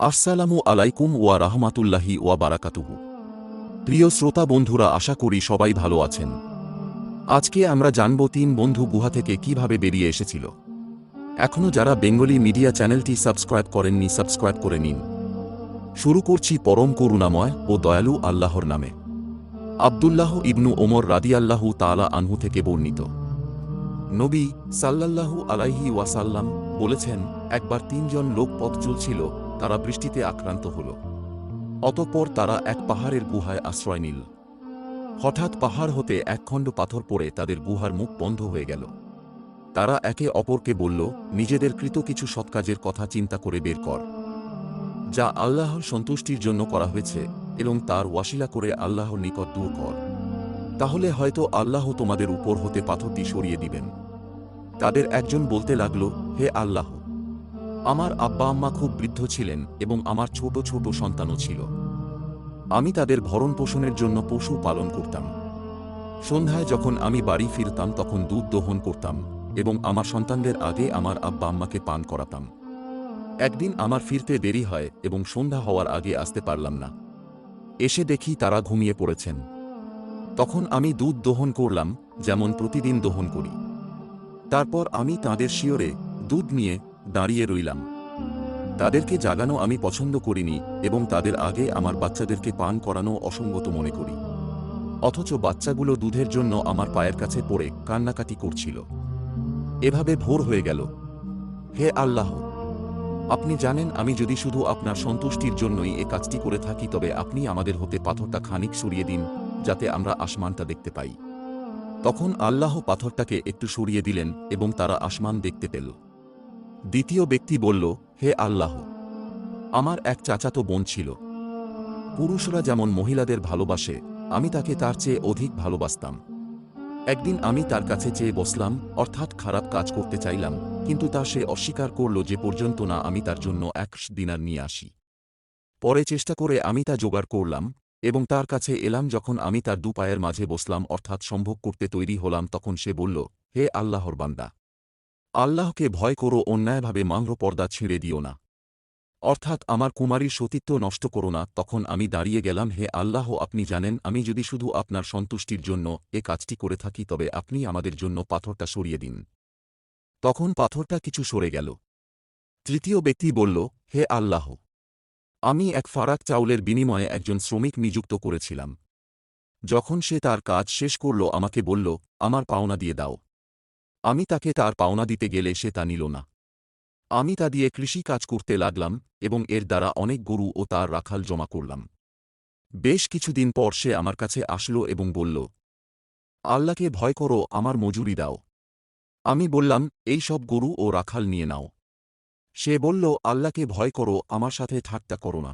আসসালামু আলাইকুম ওয়া রাহমাতুল্লাহি ওয়া বারাকাতুহু। প্রিয় শ্রোতা বন্ধুরা, আশা করি সবাই ভালো আছেন। আজকে আমরা জানব তিন বন্ধু গুহা থেকে কীভাবে বেরিয়ে এসেছিল। এখনও যারা বেঙ্গলি মিডিয়া চ্যানেলটি সাবস্ক্রাইব করেননি, সাবস্ক্রাইব করে নিন। শুরু করছি পরম করুণাময় ও দয়ালু আল্লাহর নামে। আবদুল্লাহ ইবনু ওমর রাদিয়াল্লাহু তালা আনহু থেকে বর্ণিত। নবী সাল্লাল্লাহু আলাইহি ওয়াসাল্লাম বলেছেন, একবার তিনজন লোক পথ চলছিল তারা বৃষ্টিতে আক্রান্ত হল। অতঃপর তারা এক পাহাড়ের গুহায় আশ্রয় নিল। হঠাৎ পাহাড় হতে একখণ্ড পাথর পড়ে তাদের গুহার মুখ বন্ধ হয়ে গেল। তারা একে অপরকে বলল, নিজেদের কৃত কিছু সৎকাজের কথা চিন্তা করে বের কর। যা আল্লাহর সন্তুষ্টির জন্য করা হয়েছে এবং তার ওয়াসিলা করে আল্লাহর নিকট দূর কর। তাহলে হয়তো আল্লাহ তোমাদের উপর হতে পাথরটি সরিয়ে দিবেন। তাদের একজন বলতে লাগল, হে আল্লাহ আমার আব্বা আম্মা খুব বৃদ্ধ ছিলেন এবং আমার ছোট ছোট সন্তানও ছিল। আমি তাদের ভরণ পোষণের জন্য পশু পালন করতাম। সন্ধ্যায় যখন আমি বাড়ি ফিরতাম তখন দুধ দহন করতাম এবং আমার সন্তানদের আগে আমার আব্বা আম্মাকে পান করাতাম। একদিন আমার ফিরতে দেরি হয় এবং সন্ধ্যা হওয়ার আগে আসতে পারলাম না। এসে দেখি তারা ঘুমিয়ে পড়েছেন। তখন আমি দুধ দহন করলাম, যেমন প্রতিদিন দহন করি। তারপর আমি তাদের শিওরে দুধ নিয়ে দাঁড়িয়ে রইলাম। তাদেরকে জাগানো আমি পছন্দ করিনি এবং তাদের আগে আমার বাচ্চাদেরকে পান করানো অসঙ্গত মনে করি। অথচ বাচ্চাগুলো দুধের জন্য আমার পায়ের কাছে পড়ে কান্নাকাটি করছিল। এভাবে ভোর হয়ে গেল। হে আল্লাহ! আপনি জানেন আমি যদি শুধু আপনার সন্তুষ্টির জন্যই এ কাজটি করে থাকি, তবে আপনি আমাদের হতে পাথরটা খানিক সরিয়ে দিন, যাতে আমরা আসমানটা দেখতে পাই। তখন আল্লাহ পাথরটাকে একটু সরিয়ে দিলেন এবং তারা আসমান দেখতে পেল। দ্বিতীয় ব্যক্তি বলল, হে আল্লাহ, আমার এক চাচাতো বোন ছিল। পুরুষরা যেমন মহিলাদের ভালোবাসে, আমি তাকে তার চেয়ে অধিক ভালোবাসতাম। একদিন আমি তার কাছে চেয়ে বসলাম, অর্থাৎ খারাপ কাজ করতে চাইলাম, কিন্তু তা সে অস্বীকার করল যে পর্যন্ত না আমি তার জন্য এক দিনার নিয়ে আসি। পরে চেষ্টা করে আমি তা জোগাড় করলাম এবং তার কাছে এলাম যখন আমি তার দু পায়ের মাঝে বসলাম, অর্থাৎ সম্ভব করতে তৈরি হলাম, তখন সে বলল, হে আল্লাহর বান্দা আল্লাহকে ভয় করো, অন্যায়ভাবে মাংর পর্দা ছিঁড়ে দিও না। অর্থাৎ আমার কুমারীর সতীত্ব নষ্ট করো না, তখন আমি দাঁড়িয়ে গেলাম, হে আল্লাহ, আপনি জানেন, আমি যদি শুধু আপনার সন্তুষ্টির জন্য এ কাজটি করে থাকি, তবে আপনি আমাদের জন্য পাথরটা সরিয়ে দিন। তখন পাথরটা কিছু সরে গেল। তৃতীয় ব্যক্তি বলল, হে আল্লাহ, আমি এক ফারাক চাউলের বিনিময়ে একজন শ্রমিক নিযুক্ত করেছিলাম। যখন সে তার কাজ শেষ করল, আমাকে বলল, আমার পাওনা দিয়ে দাও। আমি তাকে তার পাওনা দিতে গেলে সে তা নিল না। আমি তা দিয়ে কৃষি কাজ করতে লাগলাম এবং এর দ্বারা অনেক গরু ও তার রাখাল জমা করলাম। বেশ কিছুদিন পর সে আমার কাছে আসলো এবং বলল, আল্লাহকে ভয় করো, আমার মজুরি দাও। আমি বললাম, এই সব গরু ও রাখাল নিয়ে নাও। সে বলল, আল্লাহকে ভয় করো, আমার সাথে ঠাট্টা করো না।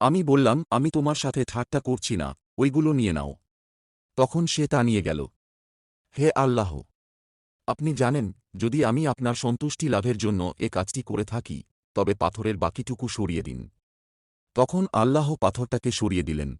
আমি বললাম, আমি তোমার সাথে ঠাট্টা করছি না, ওইগুলো নিয়ে নাও। তখন সে তা নিয়ে গেল। হে আল্লাহ! আপনি জানেন, যদি আমি আপনার সন্তুষ্টি লাভের জন্য এ কাজটি করে থাকি, তবে পাথরের বাকিটুকু সরিয়ে দিন। তখন আল্লাহ পাথরটাকে সরিয়ে দিলেন।